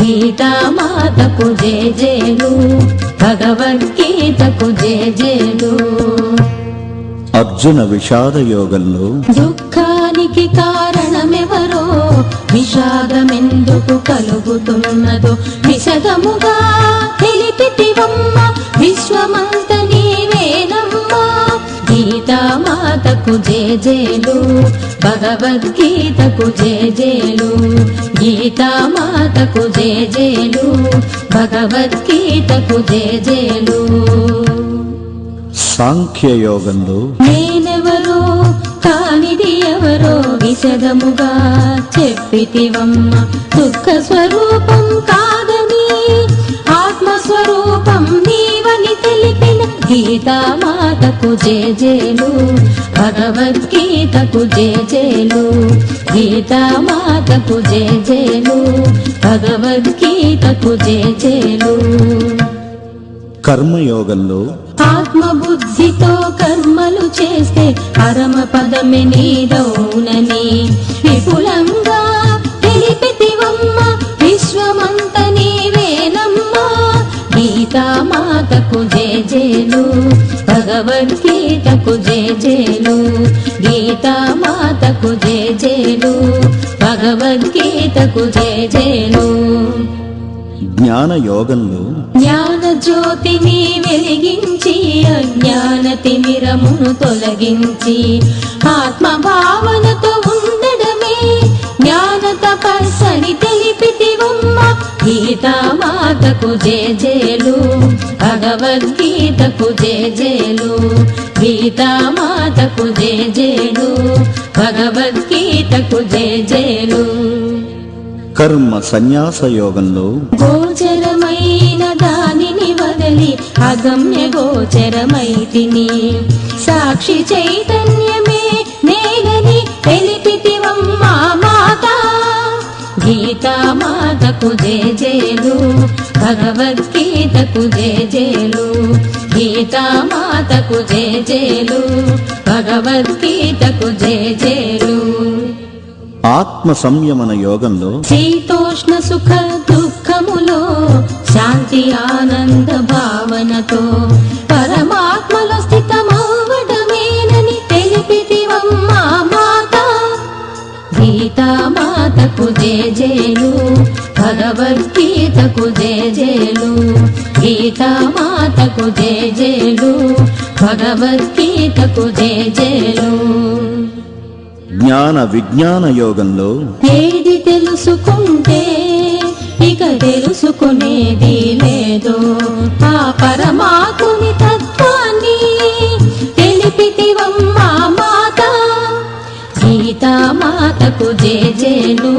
గీతామాతకు జేజేలు భగవద్గీతకు జేజేలు అర్జున విషాద యోగంలో దుఃఖానికి కారణమెవరో? విషాదమెందుకు కలుగుతున్నదో? విషదముగా తెలిపితివమ్మ విశ్వమంత నీవేనమ్మా. గీతామాతకు జేజేలు భగవద్గీతకు జేజేలు గీతామాతకు జేజేలు భగవద్గీతకు జేజేలు. సాంఖ్య యోగంలో నేనెవరో కానిది ఎవరో విశదముగా చెప్పితివమ్మ దుఃఖ స్వరూపం కాదని గీతామాతకు జేజేలు భగవద్గీతకు జేజేలు గీతామాతకు జేజేలు భగవద్గీతకు జేజేలు. కర్మయోగంలో ఆత్మబుద్ధితో కర్మలు చేస్తే పరమ పదమే నీదౌనని విపులంగా తెలిపితివమ్మ విశ్వమంత నీవేనమ్మా గీతామాతకు జేజేలు భగవద్గీతకు జేజేలు గీతామాతకు జేజేలు భగవద్గీతకు జేజేలు జ్ఞాన యోగంలో జ్ఞాన జ్యోతిని వెలిగించి అజ్ఞాన తిమిరమును తొలగించి ఆత్మ భావనతో గీతామాతకు జేజేలు భగవద్గీతకు జేజేలు గీతామాతకు జేజేలు భగవద్గీతకు జేజేలు. కర్మ సన్యాస యోగంలో గోచరమైన దానిని వదలి అగమ్య గోచరమైతిని సాక్షి చైతన్యమే నేనని తెలిపితివమ్మా మాత. గీతామాతకు జేజేలు భగవద్గీతకు జేజేలు గీతామాతకు జేజేలు భగవద్గీతకు జేజేలు. ఆత్మ సంయమన యోగంలో శీతోష్ణ సుఖ దుఃఖములో శాంతి ఆనంద భావనతో పరమాత్మలో స్థితమవ్వడమేనని తెలిపితివమ్మా మాత. గీతామాతకు జేజేలు భగవద్గీతకు జేజేలు గీతామాతకు జేజేలు భగవద్గీతకు జేజేలు జ్ఞాన విజ్ఞాన యోగంలో ఏది తెలుసుకుంటే ఇక తెలుసుకునేది లేదు. ఆ పరమాత్ముని తత్వాన్ని తెలిపితివమ్మా మాత గీతా మాతకు జేజేలు